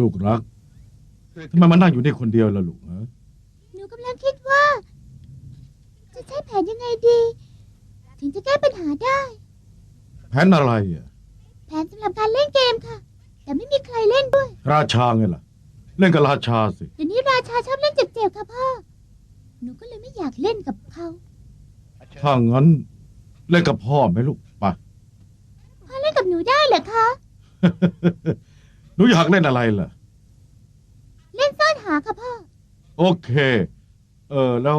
ลูกรักทำไมมานั่งอยู่นี่คนเดียวล่ะลูกฮะหนูกำลังคิดว่า จะใช้แผนยังไงดี ถึงจะแก้ปัญหาได้ แผนอะไรอะแผนสำหรับการเล่นเกมค่ะ แต่ไม่มีใครเล่นด้วย ราชาไงล่ะ เล่นกับราชาสิเดี๋ยวนี้ราชาชอบเล่นเจ็บๆค่ะพ่อ หนูก็เลยไม่อยากเล่นกับเขา ถ้างั้นเล่นกับพ่อไหมลูกไปพ่อเล่นกับหนูได้เหรอคะ หนูอยากเล่นอะไรล่ะ เล่นซ่อนหาค่ะพ่อ โอเค เออแล้ว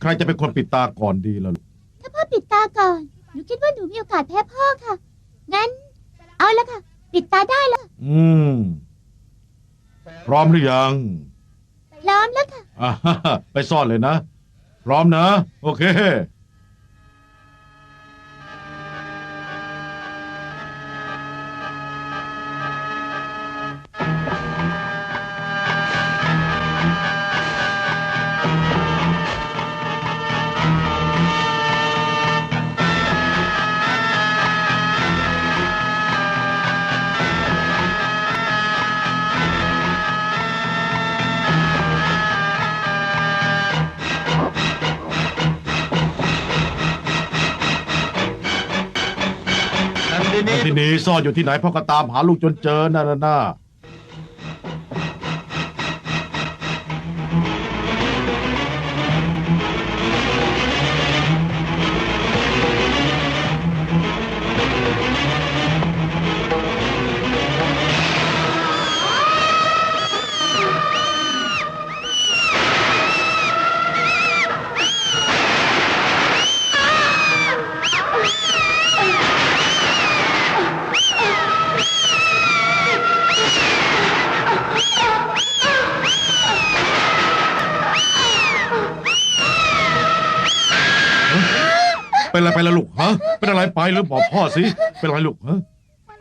ใครจะเป็นคนปิดตาก่อนดีล่ะลูกถ้าพ่อปิดตาก่อน หนูคิดว่าหนูมีโอกาสแพ้พ่อค่ะ งั้น เอาละค่ะ ปิดตาได้แล้วอืม พร้อมหรือยังพร้อมแล้วค่ะ อ่าฮะไปซ่อนเลยนะ พร้อมนะ โอเค ทีนี้ซ่อนอยู่ที่ไหนพ่อก็ตามหาลูกจนเจอน่นน่ะ เป็นอะไรไปละลูกฮะ เป็นอะไรไปหรือบอกพ่อสิ เป็นอะไรลูกฮะ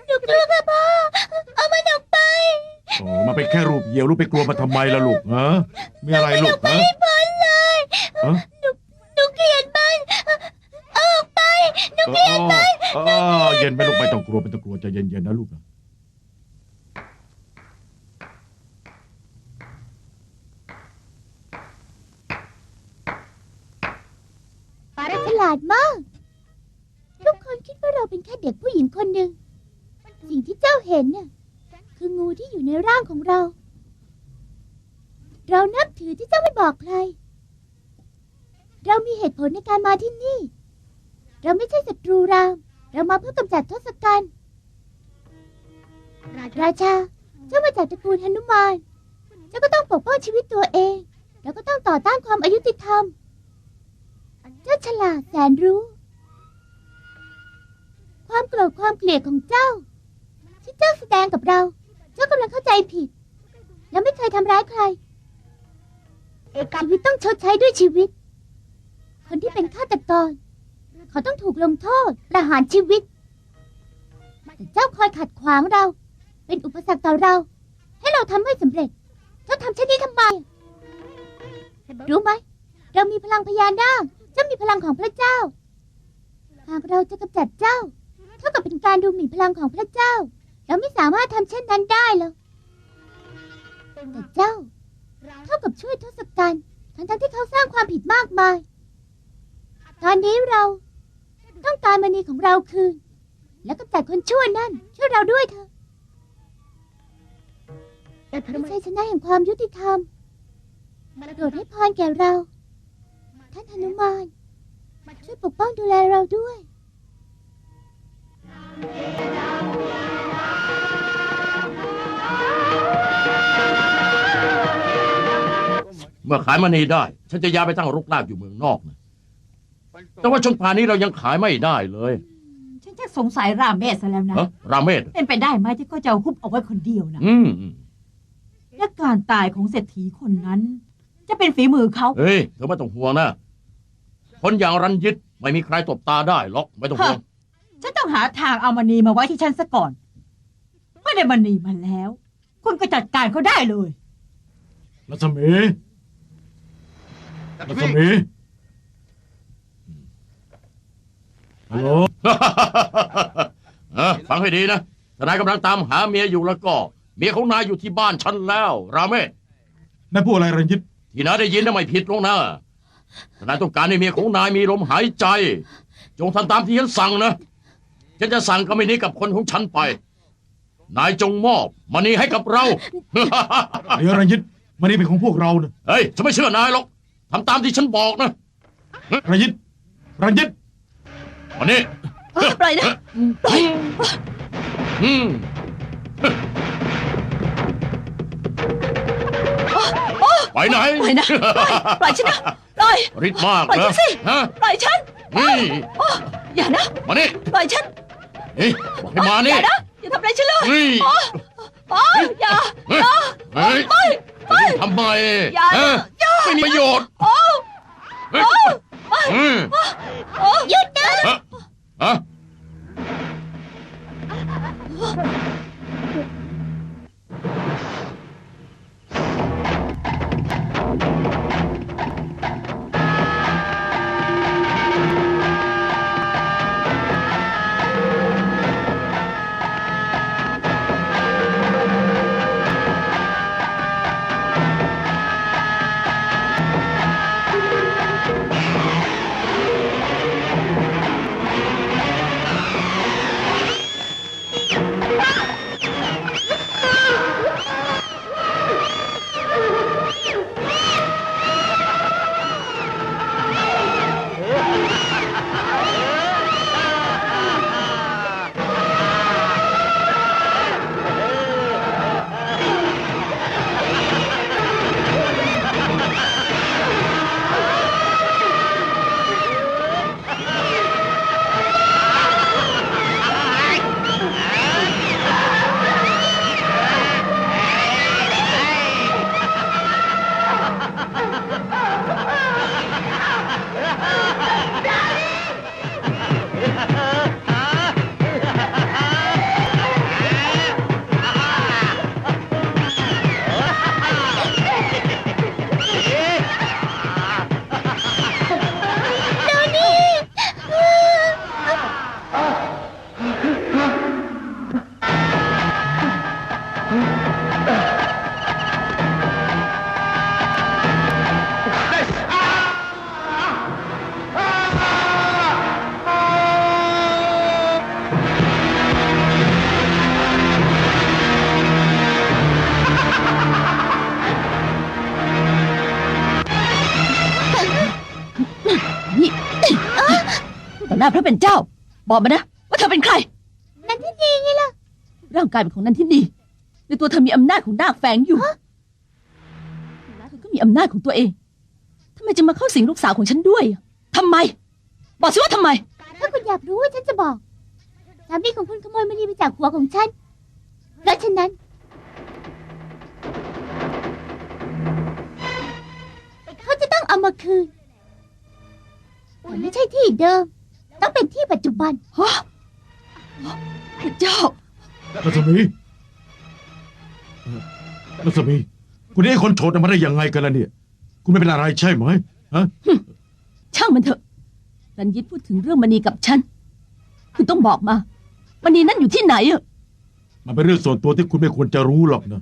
หนูกลัวค่ะพ่อ เอามันออกไปโอ้มันเป็นแค่รูปเหี่ยวลูกไปกลัวมันทำไมล่ะลูกฮะ มีอะไรลูกฮะพ้นเลยฮะหนูหนูเกลียดมันเอาออกไปหนูเอเกลียดอเออเย็นไหมลูกไม่ต้องกลัวไม่ต้องกลัวใจเย็นๆนะลูกนะ ฉลาดมาก ทุกคนคิดว่าเราเป็นแค่เด็กผู้หญิงคนหนึ่ง สิ่งที่เจ้าเห็นน่ะคืองูที่อยู่ในร่างของเรา เรานับถือที่เจ้าไม่บอกใคร เรามีเหตุผลในการมาที่นี่ เราไม่ใช่ศัตรูราม เรามาเพื่อกำจัดทศกัณฐ์ราชา เจ้ามาจากตระกูลหนุมาน เจ้าก็ต้องปกป้องชีวิตตัวเอง แล้วก็ต้องต่อต้านความอายุติธรรม เจ้าฉลาดแสนรู้ ความโกรธความเกลียดของเจ้า ที่เจ้าแสดงกับเรา เจ้ากำลังเข้าใจผิด และไม่เคยทำร้ายใครชีวิตต้องชดใช้ด้วยชีวิต คนที่เป็นฆาตกรเขาต้องถูกลงโทษประหารชีวิต แต่เจ้าคอยขัดขวางเรา เป็นอุปสรรคต่อเรา ให้เราทำไม่สำเร็จ เจ้าทำเช่นนี้ทำไมรู้ไหม เรามีพลังพญานาค เจ้ามีพลังของพระเจ้า หากเราจะกำจัดเจ้า เท่ากับเป็นการดูหมิ่นพลังของพระเจ้า เราไม่สามารถทำเช่นนั้นได้หรอกแต่เจ้า เท่ากับช่วยทศกัณฐ์ทั้งๆที่เขาสร้างความผิดมากมาย ตอนนี้เราต้องการมณีของเราคืน แล้วกำจัดคนชั่วนั่นช่วยเราด้วยเถอะไม่ใช่ชนะแห่งความยุติธรรมโปรดให้พรแก่เรา ท่านหนุมานช่วยปกป้องดูแลเราด้วย เมื่อขายมณีได้ ฉันจะย้ายไปตั้งรกรากอยู่เมืองนอกนะแต่ว่าช่วงป่านนี้เรายังขายไม่ได้เลยฉันจะสงสัยราเมศซะแล้วนะ เอ้อราเมศเป็นไปได้ไหมที่เขาจะเอาฮุบเอาไว้คนเดียวนะอืมอืมและการตายของเศรษฐีคนนั้น จะเป็นฝีมือเขา เฮ้ยเธอไม่ต้องห่วงนะ คนอย่างรันยิตไม่มีใครตบตาได้หรอกไม่ต้องห่วงฉันต้องหาทางเอามณีมาไว้ที่ฉันซะก่อนเมื่อได้มณีมาแล้ว คุณก็จัดการเขาได้เลยรัศมีรัศมีฮัลโหลเออฟังให้ดีนะทนายกำลังตามหาเมียอยู่แล้วก็ เมียของนายอยู่ที่บ้านฉันแล้ว ราเมศนายพูดอะไรรันยิตที่นายได้ยินน่ะไม่ผิดหรอกนะ แต่นายต้องการให้เมียของนายมีลมหายใจ จงทำตามที่ฉันสั่งนะ ฉันจะสั่งกำมนี้กับคนของฉันไป นายจงมอบมันนี้ให้กับเราเดี๋ยวรันยิตมันนี่เป็นของพวกเรานะเฮ้ยฉันไม่เชื่อนายหรอกทำตามที่ฉันบอกนะรันยิตรันยิตวันนี้ ปล่อยนะปล่อยอืม ไปไหนปล่อยนะปล่อยฉันนะปล่อยริดมากปล่อยเหรฉัอนสิฮะ ปล่อยฉันนี่อย่านะมานี่ปล่อยฉันนี่บอกให้มานี่อย่านะอย่าทำอะไรฉันเลยนี่ปล่อยอย่าเฮ้ยเฮ้ยปล่อยปล่อยทำไมอย่าฮะอย่า ไม่มีประโยชน์โอ้เฮ้ยอืมโอ้หยุดนะฮะฮะ อหน้าพระเป็นเจ้า บอกมานะ ว่าเธอเป็นใคร นั่นที่ดีไงล่ะ ร่างกายเป็นของนันทินีในตัวเธอมีอำนาจของนาคแฝงอยู่แล้วเธอก็มีอำนาจของตัวเองทำไมจะมาเข้าสิงลูกสาวของฉันด้วยทำไม บอกสิว่าทำไม ถ้าคุณอยากรู้ว่าฉันจะบอกสามีของคุณขโมยมณีไปจากหัวของฉันเพราะฉะนั้นเขาจะต้องเอามาคืนแต่ไม่ใช่ที่เดิม ต้องเป็นที่ปัจจุบัน ฮะพระเจ้า รัศมีเอ่อรัศมี คุณนี่ให้คนโฉดมาได้ยังไงกันล่ะเนี่ย คุณไม่เป็นอะไรใช่ไหมฮะช่างมันเถอะ รันยิตพูดถึงเรื่องมณีกับฉัน คุณต้องบอกมามณีนั่นอยู่ที่ไหนอะมันเป็นเรื่องส่วนตัวที่คุณไม่ควรจะรู้หรอกนะ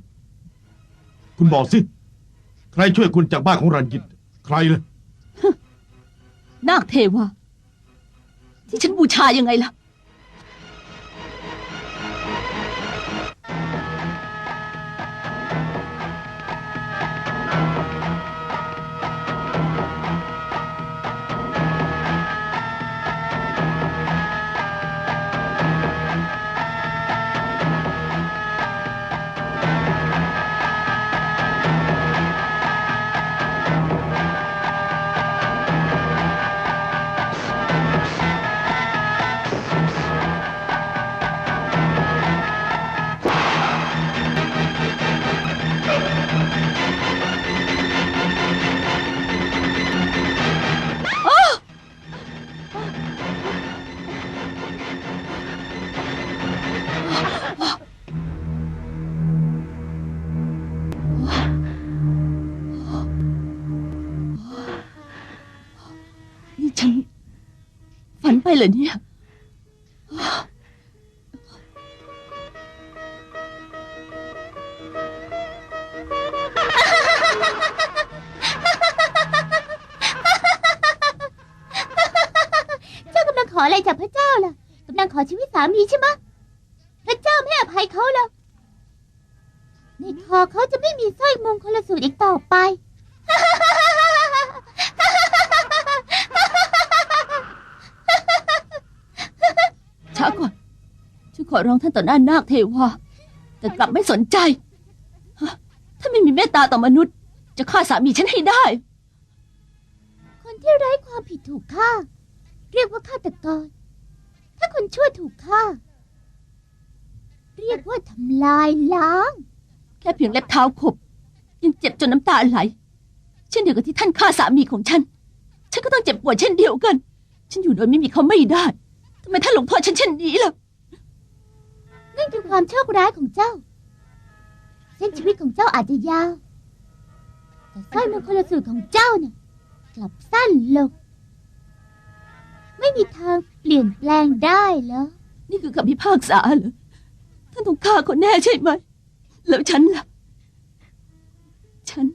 คุณบอกสิ ใครช่วยคุณจากบ้านของรันยิต ใครเลยนาคเทวา ที่ฉันบูชายังไงล่ะ เหรอเนี่ย เจ้ากำลังขออะไรจากพระเจ้าล่ะกำลังขอชีวิตสามีใช่ไหมพระเจ้าไม่ให้อภัยเขาแล้วในคอเขาจะไม่มีสร้อยมงคลสูตรอีกต่อไป ช้าก่อนฉันขอร้องท่านต่อหน้านาคเทวาแต่กลับไม่สนใจฮะถ้าไม่มีเมตตาต่อมนุษย์ จะฆ่าสามีฉันให้ได้ คนที่ไร้ความผิดถูกฆ่า เรียกว่าฆาตกร ถ้าคนชั่วถูกฆ่า เรียกว่าทำลายล้าง แค่เพียงเล็บเท้าขบ ยังเจ็บจนน้ำตาไหล เช่นเดียวกับที่ท่านฆ่าสามีของฉัน ฉันก็ต้องเจ็บปวดเช่นเดียวกัน ฉันอยู่โดยไม่มีเขาไม่ได้ ทำไมท่านลงโทษฉันเช่นนี้ล่ะ นั่นคือความโชคร้ายของเจ้า เส้นชีวิตของเจ้าอาจจะยาว แต่สร้อยมงคลสูตรของเจ้าน่ะกลับสั้นลง ไม่มีทางเปลี่ยนแปลงได้เหรอนี่คือคำพิพากษาเหรอ ท่านต้องฆ่าคนแน่ใช่ไหม แล้วฉันล่ะ ฉัน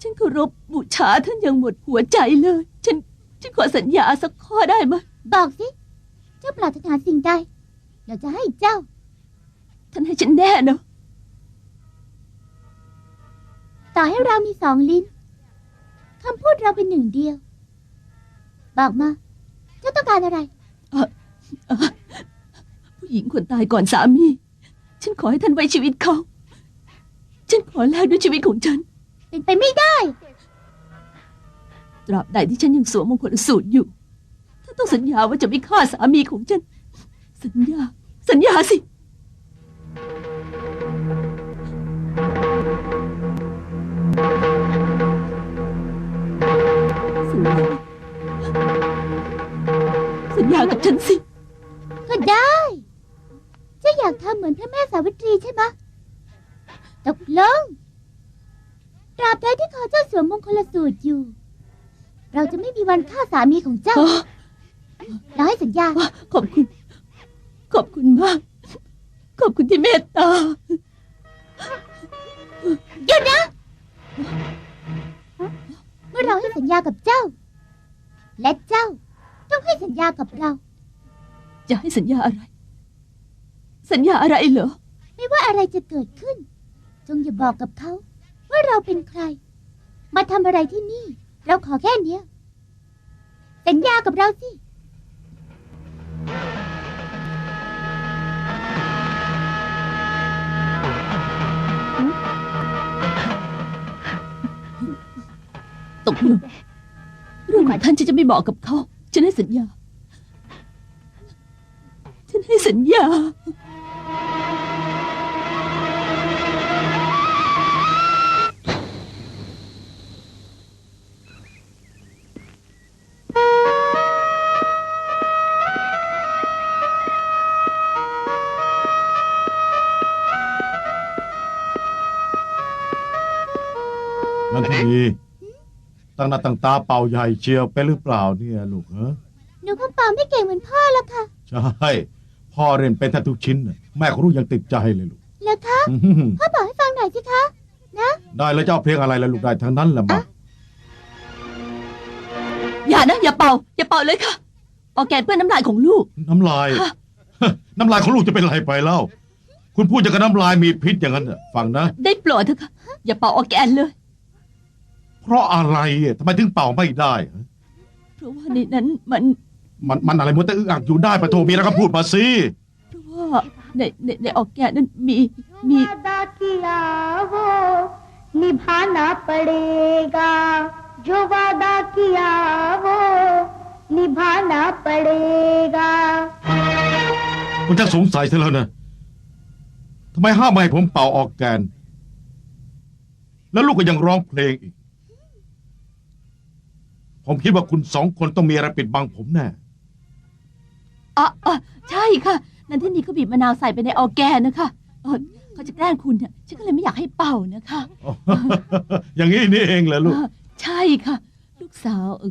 ฉันเคารพบูชาท่านอย่างหมดหัวใจเลย ฉัน ฉันขอสัญญาสักข้อได้ไหม บอกสิเจ้าปรารถนาสิ่งใด เราจะให้เจ้า ท่านให้ฉันแน่เนอะต่อให้เรามีสองลิ้นคำพูดเราเป็นหนึ่งเดียว บอกมา เจ้าต้องการอะไร ผู้หญิงคนตายก่อนสามี ฉันขอให้ท่านไว้ชีวิตเขา ฉันขอแลกด้วยชีวิตของฉัน เป็นไปไม่ได้ ตราบใดที่ฉันยังสวมมงคลสูตรอยู่ท่าน ต้องสัญญาว่าจะไม่ฆ่าสามีของฉัน สัญญา สัญญาสิ สัญญา สัญญากับฉันสิ ก็ได้เจ้าอยากทำเหมือนพระแม่สาวิตรีใช่ไหมะตกลงตราบใดที่ขอเจ้าสวมมงคลสูตรอยู่ เราจะไม่มีวันฆ่าสามีของเจ้า เราให้สัญญา ขอบคุณ ขอบคุณมาก ขอบคุณที่เมตตาหยุดนะเมื่อเราให้สัญญากับเจ้า และเจ้า ต้องให้สัญญากับเรา จะให้สัญญาอะไร สัญญาอะไรเหรอ ไม่ว่าอะไรจะเกิดขึ้น จงอย่าบอกกับเขา ว่าเราเป็นใคร มาทำอะไรที่นี่ เราขอแค่เนี้ยสัญญากับเราสิ ตกลงเรื่องของท่านฉันจะไม่บอกกับเขาฉันให้สัญญา ฉันให้สัญญา นันทีนี ตั้งหน้าตั้งตาเป่าใหญ่เชียวไปหรือเปล่าเนี่ยลูกฮะหนูคงเป่าไม่เก่งเหมือนพ่อแล้วค่ะ ใช่พ่อเรียนเป็นแทบทุกชิ้นน่ะแม่ของลูกยังติดใจเลยลูกแล้วคะอื้อหือพ่อบอกให้ฟังหน่อยสิคะได้แล้วจะเอาเพลงอะไรล่ะลูกได้ทั้งนั้นแหละมาอย่านะ อย่าเป่า อย่าเป่าเลยค่ะออกแกนเปื้อนน้ำลายของลูก น้ำลายค่ะน้ำลายของลูกจะเป็นไรไปเล่า คุณพูดอย่างกับน้ำลายมีพิษอย่างนั้นน่ะฟังนะ ได้โปรดเถอะค่ะ อย่าเป่าออกแกนเลย เพราะอะไรอ่ะทำไมถึงเป่าไม่ได้ฮะ เพราะว่าในนั้นมัน มันมันอะไรมัวแต่อึกอักอยู่ได้ปะโทมีแล้วก็พูดมาสิ เพราะว่าในในในออกแกนนั้นมีมี वादा किया वो निभाना पड़ेगा जो वादा किया वो निभाना पड़ेगा คุณจะสงสัยซะแล้วนะทำไมห้ามไม่ให้ผมเป่าออกแกน แล้วลูกก็ยังร้องเพลงอีก ผมคิดว่าคุณสองคนต้องมีอะไรปิดบังผมแน่อะอะใช่ค่ะ นันทินีเขาบีบมะนาวใส่ไปในออร์แกนนะคะเออเขาจะแกล้งคุณเนี่ยฉันก็เลยไม่อยากให้เป่านะคะ อย่างนี้นี่เองเหรอลูกอะใช่ค่ะ ลูกสาวเอ่อ